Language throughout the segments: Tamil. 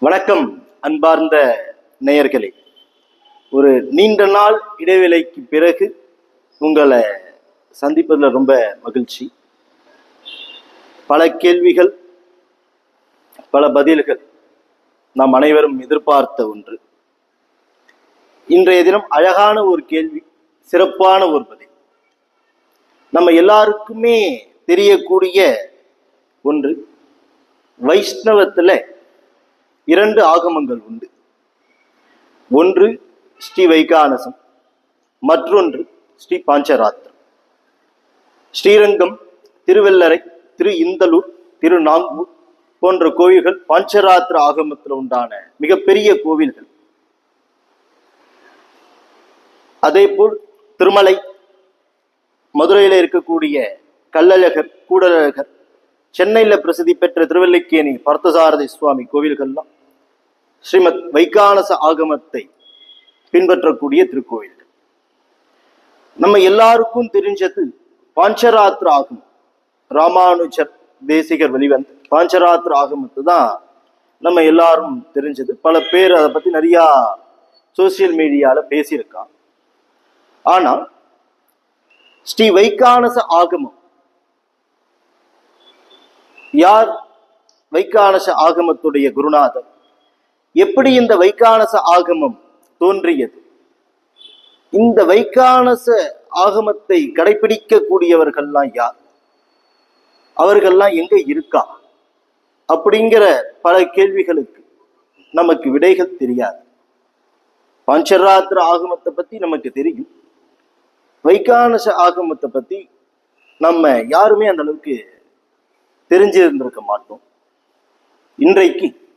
வணக்கம் அன்பார்ந்த நேயர்களே. ஒரு நீண்ட நாள் இடைவேளைக்கு பிறகு உங்களை சந்திப்பதில் ரொம்ப மகிழ்ச்சி. பல கேள்விகள் பல பதில்கள் நாம் அனைவரும் எதிர்பார்த்த ஒன்று. இன்றைய தினம் அழகான ஒரு கேள்வி சிறப்பான ஒரு பதில். நம்ம எல்லாருக்குமே தெரியக்கூடிய ஒன்று வைஷ்ணவத்தில் இரண்டு ஆகமங்கள் உண்டு. ஒன்று ஸ்ரீ வைகானசம் மற்றொன்று ஸ்ரீ பாஞ்சராத்திரம். ஸ்ரீரங்கம் திருவெல்லரை திரு இந்தலூர் திரு நாங்கூர் போன்ற கோவில்கள் பாஞ்சராத்திர ஆகமத்தில் உண்டான மிகப்பெரிய கோவில்கள். அதேபோல் திருமலை மதுரையில இருக்கக்கூடிய கல்லழகர் கூடலழகர் சென்னையில் பிரசித்தி பெற்ற திருவல்லிக்கேணி பார்த்தசாரதி சுவாமி கோவில்கள்லாம் ஸ்ரீமத் வைகானச ஆகமத்தை பின்பற்றக்கூடிய திருக்கோயில் நம்ம எல்லாருக்கும் தெரிஞ்சது பாஞ்சராத்திர ஆகும் ராமானுஜர் தேசிகர் வெளிவந்த பாஞ்சராத்திர ஆகமத்தை தான் நம்ம எல்லாரும் தெரிஞ்சது. பல பேர் அதை பத்தி நிறைய சோசியல் மீடியால பேசியிருக்கான் ஆனா ஸ்ரீ வைகானச ஆகமம். யார் வைகானச ஆகமத்துடைய குருநாதர்? எப்படி இந்த வைகானச ஆகமம் தோன்றியது? இந்த வைகானச ஆகமத்தை கடைபிடிக்கக்கூடியவர்கள்லாம் யார்? அவர்கள்லாம் எங்க இருக்கா? அப்படிங்கிற பல கேள்விகளுக்கு நமக்கு விடைகள் தெரியாது. பஞ்சராத்திர ஆகமத்தை பத்தி நமக்கு தெரியும். வைகானச ஆகமத்தை பத்தி நம்ம யாருமே அந்த அளவுக்கு தெரிஞ்சிருந்திருக்க மாட்டோம். இன்றைக்கு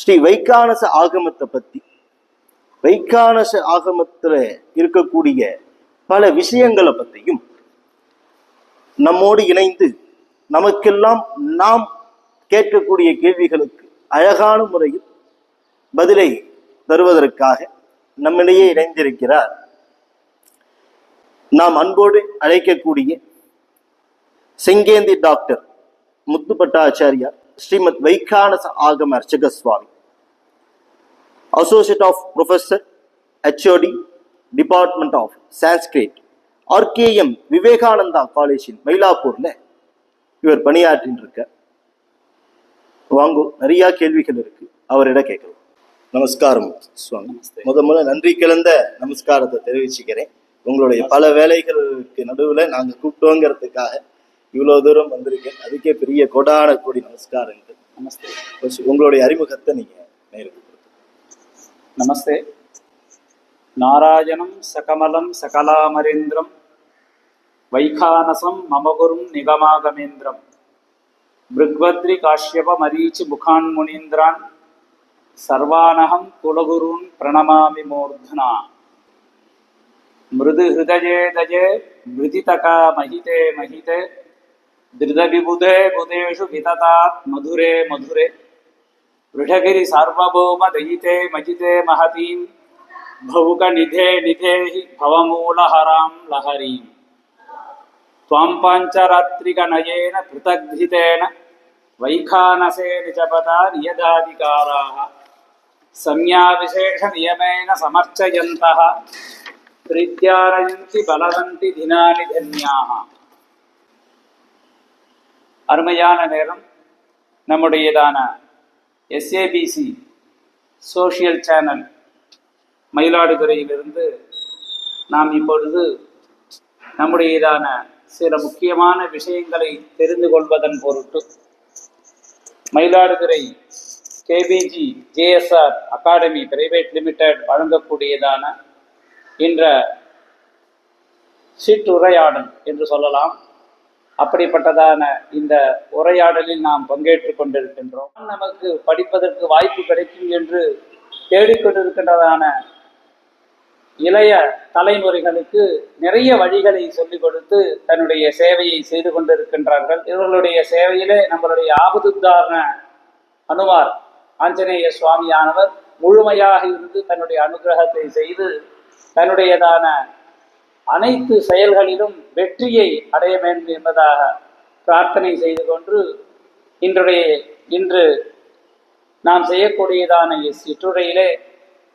ஸ்ரீ வைகானச ஆகமத்தை பத்தி. வைகானச ஆகமத்துல இருக்கக்கூடிய பல விஷயங்களை பத்தியும் நம்மோடு இணைந்து நமக்கெல்லாம் நாம் கேட்கக்கூடிய கேள்விகளுக்கு அழகான முறையில் பதிலை தருவதற்காக நம்மிடையே இணைந்திருக்கிறார். நாம் அன்போடு அழைக்கக்கூடிய செங்கேந்தி டாக்டர் முத்து பட்டாச்சாரியார் ஸ்ரீமத் வைகானச ஆகம அர்ச்சக சுவாமி associate of professor HOD department of Sanskrit RKM Vivekananda காலேஜின் மயிலாப்பூர்ல இவர் பணியாற்றின்னு இருக்க வாங்கோ நிறைய கேள்விகள் இருக்கு. அவரிடம் கேட்கலாம். நமஸ்காரம் சுவாமி. முத முத நன்றி கலந்த நமஸ்காரத்தை தெரிவிச்சுக்கிறேன். உங்களுடைய பல வேலைகளுக்கு நடுவுல நாங்க கூப்பிட்டோங்கிறதுக்காக இவ்வளவு தூரம் வந்திருக்கேன். அதுக்கே பெரிய கொடான கோடி நமஸ்காரங்கள். நமஸ்தே. உங்களுடைய அறிமுகத்தை நீங்க நேருக்கு கொடுத்துருங்க. நமஸ்தே. நாராயணம் சகமலம் சகலாமரேந்திரம் வைகானசம் மமகுரும் நிகமாகமேந்திரம் பிருக்வத்ரி காஷ்யப மரீச்சி முகான் முனீந்திரான் சர்வானகம் குலகுருன் பிரணமாமி மூர்தனா. மிருது ஹிருதயே தஜே மிருதிதகா மகிதே மகிதே. धृतविबुधे बुधेषु विततात्, मधुरे मधुरे। वृढगिरिसार्वभौमदयिते मजिते महतीं भवुक निधे हि भवमूलहरां लहरीं त्वां पाञ्चरात्रिकनयेन पृथग्धितेन, वैखानसेन जपता नियदाधिकाराः संज्ञाविशेषनियमेन समर्चयन्तः, प्रीत्यानयन्ति बलवन्ति दिनानि धन्याः। அருமையான நேரம் நம்முடையதான எஸ்ஏபிசி சோஷியல் சேனல் மயிலாடுதுறையிலிருந்து நாம் இப்பொழுது நம்முடையதான சில முக்கியமான விஷயங்களை தெரிந்து கொள்வதன் பொருட்டு Mayiladuthurai KBG JSR academy private limited வழங்கக்கூடியதான என்ற சிற்றுரையாடல் என்று சொல்லலாம். அப்படிப்பட்டதான இந்த உரையாடலில் நாம் பங்கேற்றுக் கொண்டிருக்கின்றோம். நமக்கு படிப்பதற்கு வாய்ப்பு கிடைக்கும் என்று தேடிக்கொண்டிருக்கின்றதான இளைய தலைமுறைகளுக்கு நிறைய வழிகளை சொல்லிக் கொடுத்து தன்னுடைய சேவையை செய்து கொண்டிருக்கின்றார்கள். இவர்களுடைய சேவையிலே நம்மளுடைய ஆபத்துதாரண அனுமார் ஆஞ்சநேய சுவாமியானவர் முழுமையாக இருந்து தன்னுடைய அனுகிரகத்தை செய்து தன்னுடையதான அனைத்து செயல்களிலும் வெற்றியை அடைய வேண்டும் என்பதாக பிரார்த்தனை செய்து கொண்டு இன்றைய இன்று நாம் செய்யக்கூடியதான இச்சிற்றுரையிலே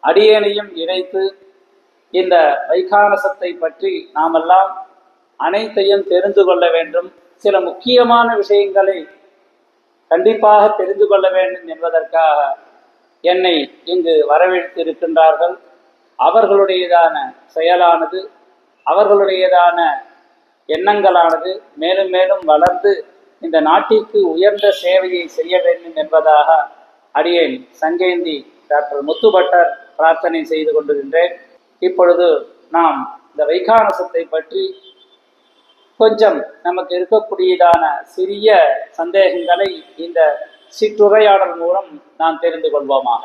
அடியேனையும் இணைத்து இந்த வைகானசத்தை பற்றி நாமெல்லாம் அனைத்தையும் தெரிந்து கொள்ள வேண்டும். சில முக்கியமான விஷயங்களை கண்டிப்பாக தெரிந்து கொள்ள வேண்டும் என்பதற்காக என்னை இங்கு வரவேற்றிருக்கின்றார்கள் அவர்களுடையதான செயலானது அவர்களுடையதான எண்ணங்களானது மேலும் மேலும் வளர்ந்து இந்த நாட்டிற்கு உயர்ந்த சேவையை செய்ய வேண்டும் என்பதாக அடியேன் சங்கேந்தி டாக்டர் முத்துபட்டர் பிரார்த்தனை செய்து கொண்டிருக்கின்றேன் இப்பொழுது நாம் இந்த வைகானசத்தை பற்றி கொஞ்சம் நமக்கு இருக்கக்கூடியதான சிறிய சந்தேகங்களை இந்த சிற்றுரையாடல் மூலம் நாம் தெரிந்து கொள்வோமாக.